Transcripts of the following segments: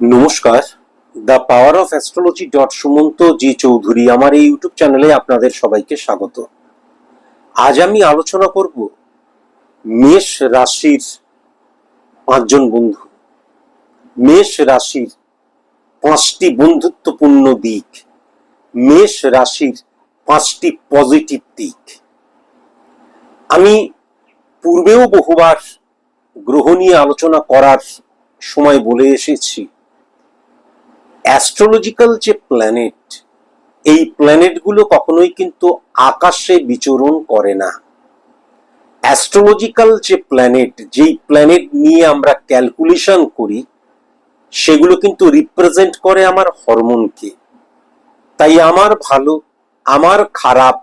নমস্কার। The power of astrology dot Sumanta G Chowdhury আমার এই ইউটিউব চ্যানেলে আপনাদের সবাইকে স্বাগত। আজ আমি আলোচনা করব মেষ রাশির পাঁচজন বন্ধু। মেষ রাশির পাঁচটি বন্ধুত্বপূর্ণ দিক। মেষ রাশির পাঁচটি পজিটিভ দিক। আমি পূর্বেও বহুবার গ্রহ নিয়ে আলোচনা করার সময় বলে এসেছি। অ্যাস্ট্রোলজিক্যাল যে প্ল্যানেট এই প্ল্যানেটগুলো কখনোই কিন্তু আকাশে বিচরণ করে না। অ্যাস্ট্রোলজিক্যাল যে প্ল্যানেট যেই প্ল্যানেট নিয়ে আমরা ক্যালকুলেশন করি, সেগুলো কিন্তু রিপ্রেজেন্ট করে আমার হরমোনকে তাই আমার ভালো, আমার খারাপ,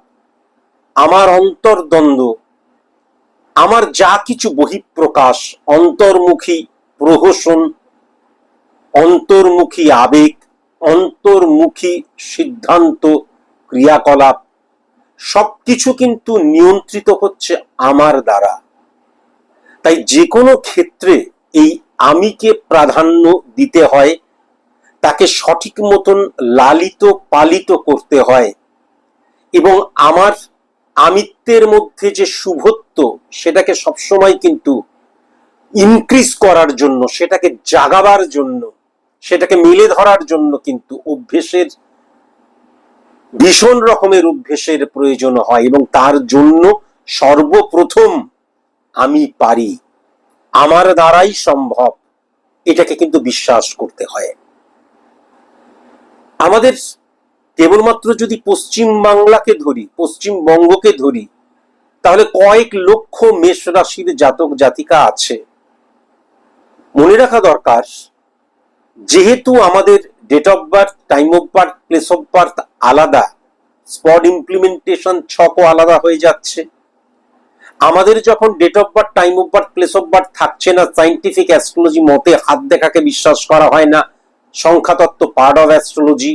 আমার অন্তর্দ্বন্দ্ব, আমার যা কিছু বহিঃপ্রকাশ, অন্তর্মুখী প্রহসন অন্তর্মুখী আবেগ, অন্তর্মুখী সিদ্ধান্ত, ক্রিয়াকলাপ, সবকিছু কিন্তু নিয়ন্ত্রিত হচ্ছে আমার দ্বারা। তাই যে কোনো ক্ষেত্রে এই আমিকে প্রাধান্য দিতে হয়, তাকে সঠিক মতন লালিত পালিত করতে হয় এবং আমার আমিত্বের মধ্যে যে শুভত্ব সেটাকে সবসময় কিন্তু ইনক্রিজ করার জন্য, সেটাকে জাগাবার জন্য সেটাকে মেলে ধরার জন্য কিন্তু অভ্যেসের ভীষণ রকমের অভ্যেসের প্রয়োজন হয় এবং তার জন্য সর্বপ্রথম আমি পারি। আমার দ্বারাই সম্ভব। এটাকে কিন্তু বিশ্বাস করতে হয়। আমাদের কেবলমাত্র যদি পশ্চিম বাংলাকে ধরি পশ্চিমবঙ্গকে ধরি, তাহলে কয়েক লক্ষ মেষ রাশির জাতক জাতিকা আছে। মনে রাখা দরকার যেহেতু আমাদের date of birth time of birth place of birth আলাদা স্পট ইমপ্লিমেন্টেশন ছকও আলাদা হয়ে যাচ্ছে। আমাদের যখন date of birth time of birth place of birth থাকছে না সাইন্টিফিক অ্যাস্ট্রোলজি মতে হাত দেখাকে বিশ্বাস করা হয় না, সংখ্যাতত্ত্ব পার্ট অফ অ্যাস্ট্রোলজি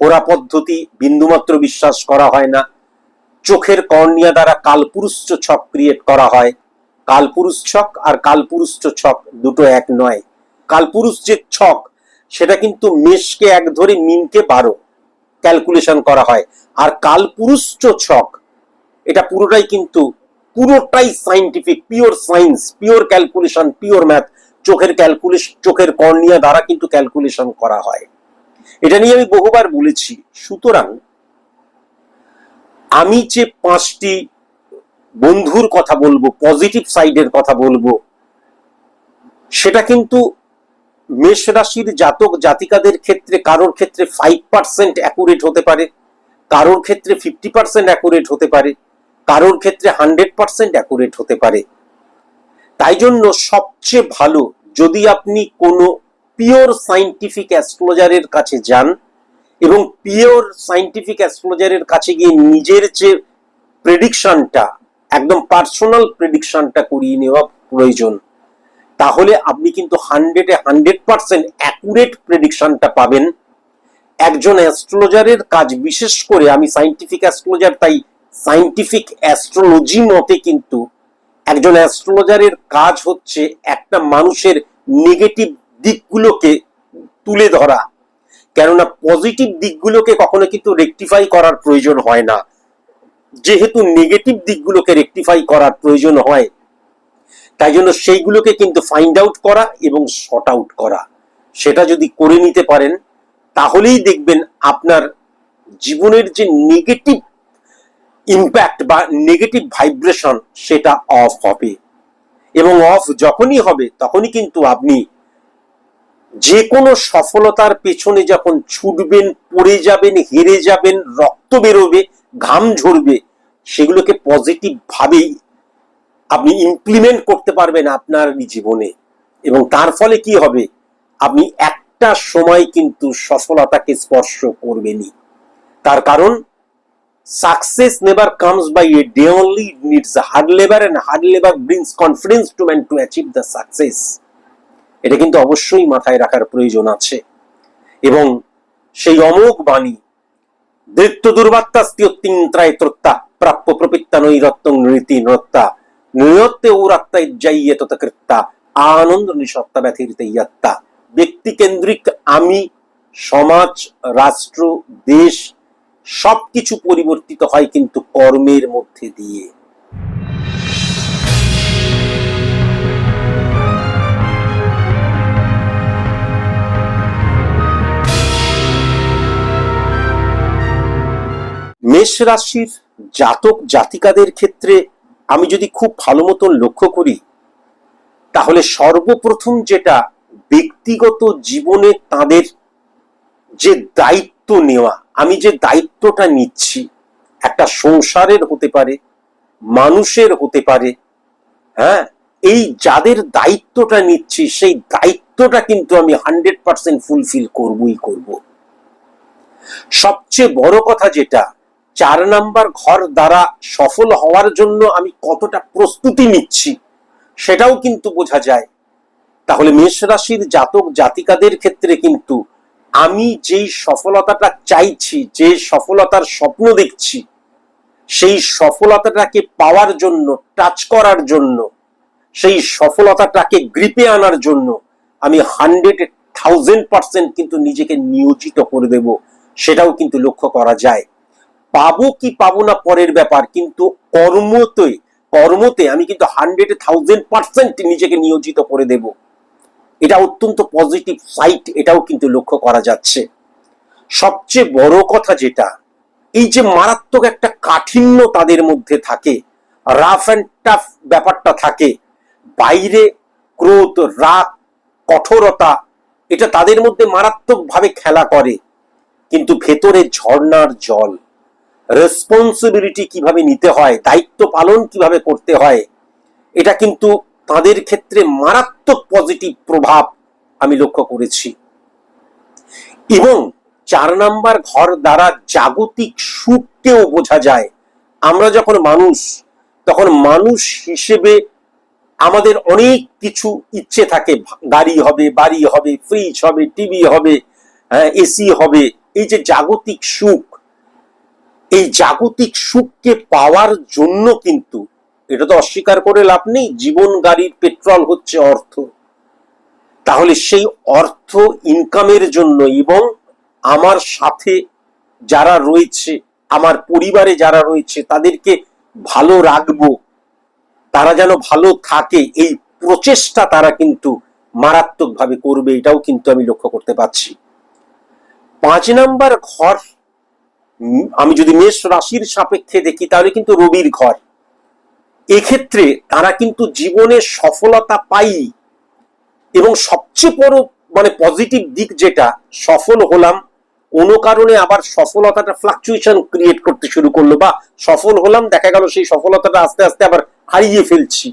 হোরা পদ্ধতি বিন্দুমাত্র বিশ্বাস করা হয় না। চোখের কর্নিয়া দ্বারা কালপুরুষ ছক ক্রিয়েট করা হয়। কালপুরুষ ছক আর কালপুরুষ ছক দুটো এক নয়। কালপুরুষ যে ছক, সেটা কিন্তু মেষকে এক ধরে মিনকে বারো ক্যালকুলেশন করা হয়। আর কালপুরুষ ছক, এটা পুরোটাই কিন্তু পুরোটাই scientific pure science pure calculation pure math চোখের ক্যালকুলেশন চোখের কর্নিয়া দ্বারা কিন্তু ক্যালকুলেশন করা হয়। এটা নিয়ে আমি বহুবার বলেছি। সুতরাং আমি যে পাঁচটি বন্ধুর কথা বলব পজিটিভ সাইডের কথা বলব, সেটা কিন্তু মেষ রাশির জাতক জাতিকাদের ক্ষেত্রে কারোর ক্ষেত্রে ফাইভ পার্সেন্ট অ্যাকুরেট হতে পারে, কারোর ক্ষেত্রে ফিফটি পার্সেন্ট অ্যাকুরেট হতে পারে, কারোর ক্ষেত্রে হান্ড্রেড পার্সেন্ট অ্যাকুরেট হতে পারে। তাই জন্য সবচেয়ে ভালো যদি আপনি কোনো পিওর সাইন্টিফিক অ্যাস্ট্রোলজারের কাছে যান এবং পিওর সাইন্টিফিক অ্যাস্ট্রোলজারের কাছে গিয়ে নিজের যে প্রেডিকশনটা একদম পার্সোনাল প্রেডিকশনটা করিয়ে নেওয়া প্রয়োজন। তাহলে আপনি কিন্তু হান্ড্রেডে হান্ড্রেড পার্সেন্ট অ্যাকুরেট প্রেডিকশনটা পাবেন। একজন অ্যাস্ট্রোলজারের কাজ বিশেষ করে, আমি সাইন্টিফিক অ্যাস্ট্রোলজার, তাই সাইন্টিফিক অ্যাস্ট্রোলজি মতে কিন্তু একজন অ্যাস্ট্রোলজারের কাজ হচ্ছে একটা মানুষের নেগেটিভ দিকগুলোকে তুলে ধরা। কেননা পজিটিভ দিকগুলোকে কখনো কিন্তু রেকটিফাই করার প্রয়োজন হয় না। যেহেতু নেগেটিভ দিকগুলোকে রেকটিফাই করার প্রয়োজন হয় তাই জন্য সেইগুলোকে কিন্তু ফাইন্ড আউট করা এবং শর্ট আউট করা। সেটা যদি করে নিতে পারেন, তাহলেই দেখবেন আপনার জীবনের যে নেগেটিভ ইম্প্যাক্ট বা নেগেটিভ ভাইব্রেশন সেটা অফ হবে। এবং অফ যখনই হবে, তখনই কিন্তু আপনি যে কোনো সফলতার পেছনে যখন ছুটবেন, পড়ে যাবেন, হেরে যাবেন, রক্ত বেরোবে, ঘাম ঝরবে, সেগুলোকে পজিটিভ ভাবেই আপনি ইমপ্লিমেন্ট করতে পারবেন আপনার জীবনে। এবং তার ফলে কি হবে? আপনি একটা সময় কিন্তু সফলতাকে স্পর্শ করবেনই। তার কারণ success never comes by a day only needs hard labour and hard labour brings confidence to man to achieve the success এটা কিন্তু অবশ্যই মাথায় রাখার প্রয়োজন আছে। এবং সেই অমোঘ বাণী, দৃত্য দুর্বাত্তা স্তিয়ত্তিন্ত্রায় ত্রত্তা, প্রাপ্য প্রপিত্তা নৈরত্তং নৃতি নৃত্তা। ইজ্জাইয়ে ততকৃত্তা আনন্দ নিঃসত্তা ব্যথিরিতে ইয়াত্তা ব্যক্তিকেন্দ্রিক আমি সমাজ রাষ্ট্র দেশ সবকিছু পরিবর্তিত হয় কিন্তু কর্মের মধ্যে দিয়ে মেষ রাশির জাতক জাতিকাদের ক্ষেত্রে আমি যদি খুব ভালো মতন লক্ষ্য করি, তাহলে সর্বপ্রথম যেটা ব্যক্তিগত জীবনে তাদের যে দায়িত্ব নেওয়া, আমি যে দায়িত্বটা নিচ্ছি, একটা সংসারের হতে পারে, মানুষের হতে পারে হ্যাঁ এই যাদের দায়িত্বটা নিচ্ছি, সেই দায়িত্বটা কিন্তু আমি হান্ড্রেড পার্সেন্ট ফুলফিল করবই করব। সবচেয়ে বড় কথা যেটা চার নাম্বার ঘর দ্বারা সফল হওয়ার জন্য আমি কতটা প্রস্তুতি নিচ্ছি, সেটাও কিন্তু বোঝা যায়। তাহলে মেষ রাশির জাতক জাতিকাদের ক্ষেত্রে কিন্তু আমি যেই সফলতাটা চাইছি, যে সফলতার স্বপ্ন দেখছি, সেই সফলতাটাকে পাওয়ার জন্য টাচ করার জন্য, সেই সফলতাটাকে গ্রিপে আনার জন্য আমি হান্ড্রেড থাউজেন্ড পার্সেন্ট কিন্তু নিজেকে নিয়োজিত করে দেব, সেটাও কিন্তু লক্ষ্য করা যায়। পাবো কি পাবো না পরের ব্যাপার, কিন্তু কর্মতে কর্মতে আমি কিন্তু হান্ড্রেড থাউজেন্ড পার্সেন্ট নিজেকে নিয়োজিত করে দেব। এটা অত্যন্ত পজিটিভ সাইট এটাও কিন্তু লক্ষ্য করা যাচ্ছে। সবচেয়ে বড় কথা যেটা, এই যে মারাত্মক একটা কাঠিন্য তাদের মধ্যে থাকে রাফ অ্যান্ড টাফ ব্যাপারটা থাকে, বাইরে ক্রোধ, রাগ, কঠোরতা, এটা তাদের মধ্যে মারাত্মকভাবে খেলা করে, কিন্তু ভেতরে ঝর্ণার জল। রেসপন্সিবিলিটি কীভাবে নিতে হয়, দায়িত্ব পালন কীভাবে করতে হয়, এটা কিন্তু তাদের ক্ষেত্রে মারাত্মক পজিটিভ প্রভাব আমি লক্ষ্য করেছি। এবং চার নাম্বার ঘর দ্বারা জাগতিক সুখকেও বোঝা যায়। আমরা যখন মানুষ, তখন মানুষ হিসেবে আমাদের অনেক কিছু ইচ্ছে থাকে, গাড়ি হবে, বাড়ি হবে ফ্রিজ হবে টিভি হবে এসি হবে। এই যে জাগতিক সুখ এই জাগতিক সুখকে পাওয়ার জন্য কিন্তু এটা তো অস্বীকার করে লাভ নেই, জীবন গাড়ির পেট্রোল হচ্ছে অর্থ। তাহলে সেই অর্থ ইনকামের জন্য এবং আমার সাথে যারা রয়েছে, আমার পরিবারে যারা রয়েছে, তাদেরকে ভালো রাখব, তারা যেন ভালো থাকে, এই প্রচেষ্টা তারা কিন্তু মারাত্মকভাবে করবে, এটাও কিন্তু আমি লক্ষ্য করতে পারছি। পাঁচ নাম্বার ঘর আমি যদি মেষ রাশির সাপেক্ষে দেখি, তাহলে কিন্তু রবির ঘর। এক্ষেত্রে তারা কিন্তু জীবনে সফলতা পাই। এবং সবচেয়ে বড় মানে পজিটিভ দিক যেটা, সফল হলাম, কোনো কারণে আবার সফলতাটা ফ্লাকচুয়েশন ক্রিয়েট করতে শুরু করল, বা সফল হলাম, দেখা গেল সেই সফলতাটা আস্তে আস্তে আবার হারিয়ে ফেলছি।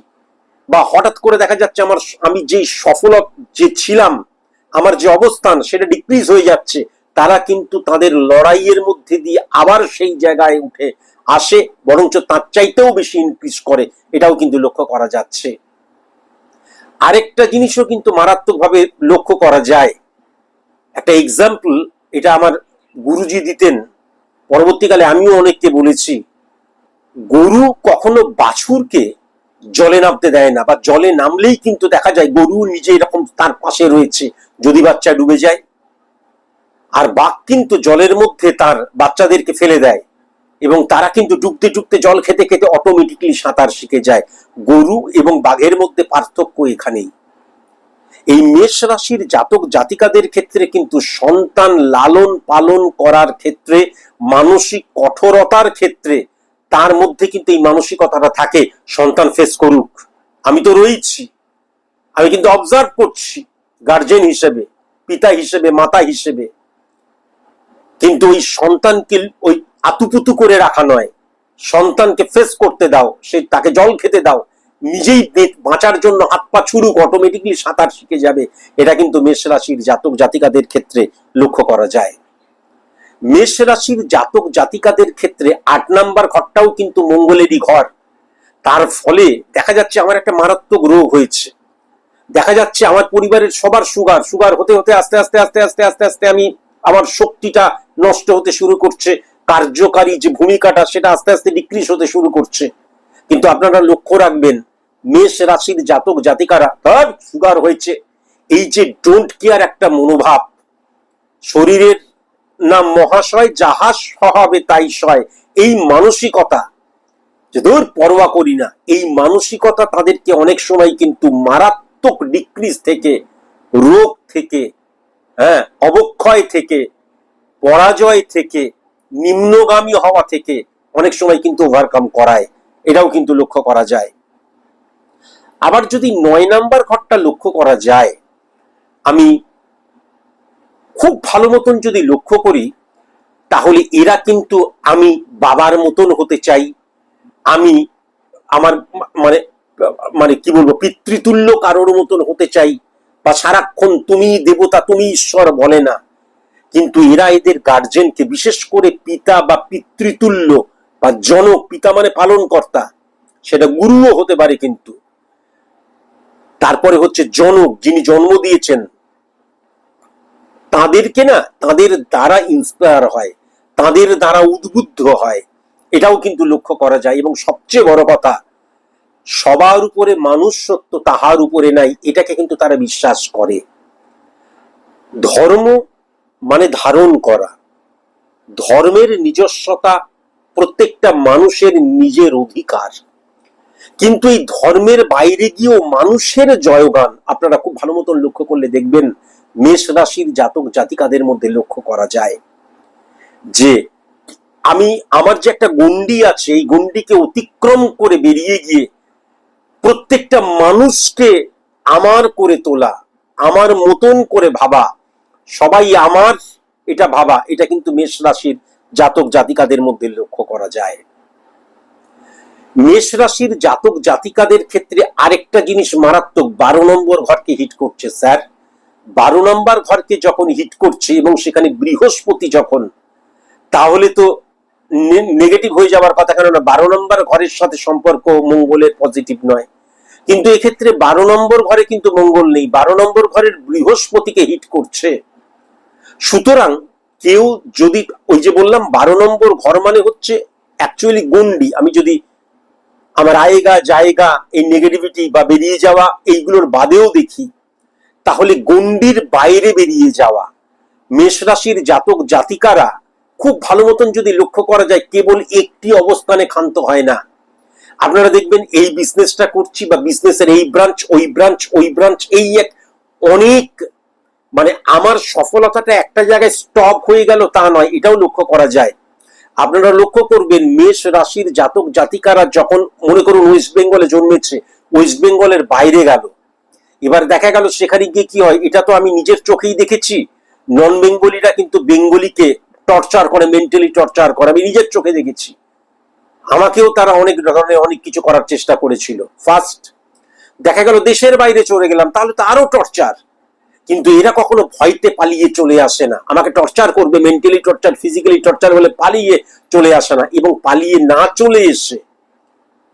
বা হঠাৎ করে দেখা যাচ্ছে আমার, আমি যে সফল, যে ছিলাম, আমার যে অবস্থান, সেটা ডিক্রিজ হয়ে যাচ্ছে। তারা কিন্তু তাদের লড়াইয়ের মধ্যে দিয়ে আবার সেই জায়গায় উঠে আসে, বরঞ্চ তার চাইতেও বেশি ইনক্রিজ করে। এটাও কিন্তু লক্ষ্য করা যাচ্ছে। আরেকটা জিনিসও কিন্তু মারাত্মকভাবে লক্ষ্য করা যায়। একটা এক্সাম্পল এটা আমার গুরুজি দিতেন। পরবর্তীকালে আমিও অনেককে বলেছি, গরু কখনো বাছুরকে জলে নামতে দেয় না, বা জলে নামলেই কিন্তু দেখা যায় গরু নিজে এরকম তার পাশে রয়েছে, যদি বাচ্চা ডুবে যায়। আর বাঘ কিন্তু জলের মধ্যে তার বাচ্চাদেরকে ফেলে দেয়। এবং তারা কিন্তু ডুবতে ডুবতে জল খেতে খেতে অটোমেটিকলি সাঁতার শিখে যায়। গরু এবং বাঘের মধ্যে পার্থক্য এখানেই। এই মেষ রাশির জাতক জাতিকাদের ক্ষেত্রে কিন্তু সন্তান লালন পালন করার ক্ষেত্রে, মানসিক কঠোরতার ক্ষেত্রে তার মধ্যে কিন্তু এই মানসিকতাটা থাকে, সন্তান ফেস করুক। আমি তো রয়েছি। আমি কিন্তু অবজার্ভ করছি। গার্জেন হিসেবে, পিতা হিসেবে, মাতা হিসেবে। কিন্তু ওই সন্তানকে ওই আতুপুতু করে রাখা নয়। সন্তানকে ফেস করতে দাও, সে তাকে জল খেতে দাও। নিজেই বাঁচার জন্য হাত পা ছুড়ুক অটোমেটিকলি সাঁতার শিখে যাবে। এটা কিন্তু মেষ রাশির জাতক জাতিকাদের ক্ষেত্রে লক্ষ্য করা যায়। মেষ রাশির জাতক জাতিকাদের ক্ষেত্রে আট নাম্বার ঘরটাও কিন্তু মঙ্গলেরই ঘর। তার ফলে দেখা যাচ্ছে আমার একটা মারাত্মক রোগ হয়েছে। দেখা যাচ্ছে আমার পরিবারের সবার সুগার সুগার হতে হতে আস্তে আস্তে আস্তে আস্তে আস্তে আস্তে আমি আমার শক্তিটা নষ্ট হতে শুরু করছে, কার্যকারী যে ভূমিকাটা সেটা আস্তে আস্তে ডিক্রিজ হতে শুরু করছে। কিন্তু আপনারা লক্ষ্য রাখবেন, মেষ রাশির জাতক জাতিকারা তার সুগার হয়েছে। এই যে ডোন্ট কেয়ার একটা মনোভাব, শরীরের নাম মহাশয়, যাহা সহাবে তাই সয়, এই মানসিকতা যে দূর পরোয়া করি না, এই মানসিকতা তাদেরকে অনেক সময় কিন্তু মারাত্মক ডিক্রিজ থেকে, রোগ থেকে হ্যাঁ অবক্ষয় থেকে পরাজয় থেকে, নিম্নগামী হওয়া থেকে অনেক সময় কিন্তু ওভারকাম করায়। এটাও কিন্তু লক্ষ্য করা যায়। আবার যদি নয় নাম্বার ঘরটা লক্ষ্য করা যায়, আমি খুব ভালো মতন যদি লক্ষ্য করি, তাহলে এরা কিন্তু আমি বাবার মতন হতে চাই। আমি আমার মানে মানে কি বলব, পিতৃতুল্য কারোর মতন হতে চাই। বা সারাক্ষণ তুমি দেবতা, তুমি ঈশ্বর বলে না। কিন্তু এরা এদের গার্জেনকে বিশেষ করে পিতা বা পিতৃতুল্য বা জনক, পিতা মানে পালন কর্তা সেটা গুরুও হতে পারে কিন্তু। তারপরে হচ্ছে জনক, যিনি জন্ম দিয়েছেন, তাদেরকে না, তাদের দ্বারা ইন্সপায়ার হয়, তাদের দ্বারা উদ্বুদ্ধ হয়, এটাও কিন্তু লক্ষ্য করা যায়। এবং সবচেয়ে বড় কথা, সবার উপরে মানুষ সত্য তাহার উপরে নাই, এটাকে কিন্তু তারা বিশ্বাস করে। ধর্ম মানে ধারণ করা। ধর্মের নিজস্বতা প্রত্যেকটা মানুষের নিজের অধিকার। কিন্তু এই ধর্মের বাইরে গিয়েও মানুষের জয়গান আপনারা খুব ভালো মতন লক্ষ্য করলে দেখবেন, মেষ রাশির জাতক জাতিকাদের মধ্যে লক্ষ্য করা যায় যে, আমি, আমার যে একটা গন্ডি আছে, এই গন্ডিকে অতিক্রম করে বেরিয়ে গিয়ে প্রত্যেকটা মানুষকে আমার করে তোলা, আমার মতন করে ভাবা সবাই আমার, এটা ভাবা, এটা কিন্তু মেষ রাশির জাতক জাতিকাদের মধ্যে লক্ষ্য করা যায়। মেষ রাশির জাতক জাতিকাদের ক্ষেত্রে আরেকটা জিনিস মারাত্মক, বারো নম্বর ঘরকে হিট করছে স্যার। বারো নম্বর ঘরকে যখন হিট করছে এবং সেখানে বৃহস্পতি যখন, তাহলে তো নেগেটিভ হয়ে যাওয়ার কথা, কেননা বারো নম্বর ঘরের সাথে সম্পর্ক মঙ্গলের পজিটিভ নয়। কিন্তু এক্ষেত্রে বারো নম্বর ঘরে কিন্তু মঙ্গল নেই। বারো নম্বর ঘরের বৃহস্পতিকে হিট করছে। সুতরাং কেউ যদি ওই যে বললাম বারো নম্বর ঘর মানে হচ্ছে অ্যাকচুয়ালি গন্ডি আমি যদি আমার আয়েগা জায়গা এই নেগেটিভিটি বা বেরিয়ে যাওয়া এইগুলোর বাদেও দেখি, তাহলে গন্ডির বাইরে বেরিয়ে যাওয়া, মেষ রাশির জাতক জাতিকারা খুব ভালো মতন যদি লক্ষ্য করা যায়, কেবল একটি অবস্থানে ক্ষান্ত হয় না। আপনারা দেখবেন এই বিজনেসটা করছি বা বিজনেসের এই ব্রাঞ্চ ওই ব্রাঞ্চ ওই ব্রাঞ্চ এই এক অনেক মানে আমার সফলতাটা একটা জায়গায় স্টপ হয়ে গেল তা নয়, এটাও লক্ষ্য করা যায়। আপনারা লক্ষ্য করবেন, মেষ রাশির জাতক জাতিকারা যখন, মনে করুন ওয়েস্ট বেঙ্গলে জন্মেছে ওয়েস্ট বেঙ্গলের বাইরে গেল। এবার দেখা গেল সেখানে গিয়ে কি হয়, এটা তো আমি নিজের চোখেই দেখেছি। নন বেঙ্গলিরা কিন্তু বেঙ্গলিকে টর্চার করে মেন্টালি টর্চার করে, আমি নিজের চোখে দেখেছি। আমাকেও তারা অনেক ধরনের অনেক কিছু করার চেষ্টা করেছিল। ফার্স্ট দেখা গেল দেশের বাইরে চলে গেলাম, তাহলে তো আরও টর্চার কিন্তু এরা কখনো ভয়তে পালিয়ে চলে আসে না। আমাকে টর্চার করবে মেন্টালি টর্চার ফিজিক্যালি টর্চার হলে পালিয়ে চলে আসে না এবং পালিয়ে না চলে এসে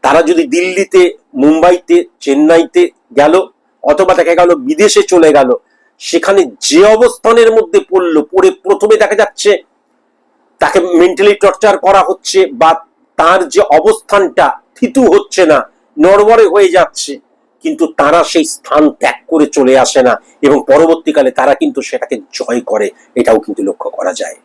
তারা যদি দিল্লিতে, মুম্বাইতে, চেন্নাইতে গেল অথবা দেখা গেল বিদেশে চলে গেল, সেখানে যে অবস্থানের মধ্যে পড়ল, পড়ে প্রথমে দেখা যাচ্ছে তাকে মেন্টালি টর্চার করা হচ্ছে বা তার যে অবস্থানটা থিতু হচ্ছে না, নড়বড়ে হয়ে যাচ্ছে। কিন্তু তারা সেই স্থান ত্যাগ করে চলে আসে না এবং পরবর্তীকালে তারা কিন্তু সেটাকে জয় করে। এটাও কিন্তু লক্ষ্য করা যায়।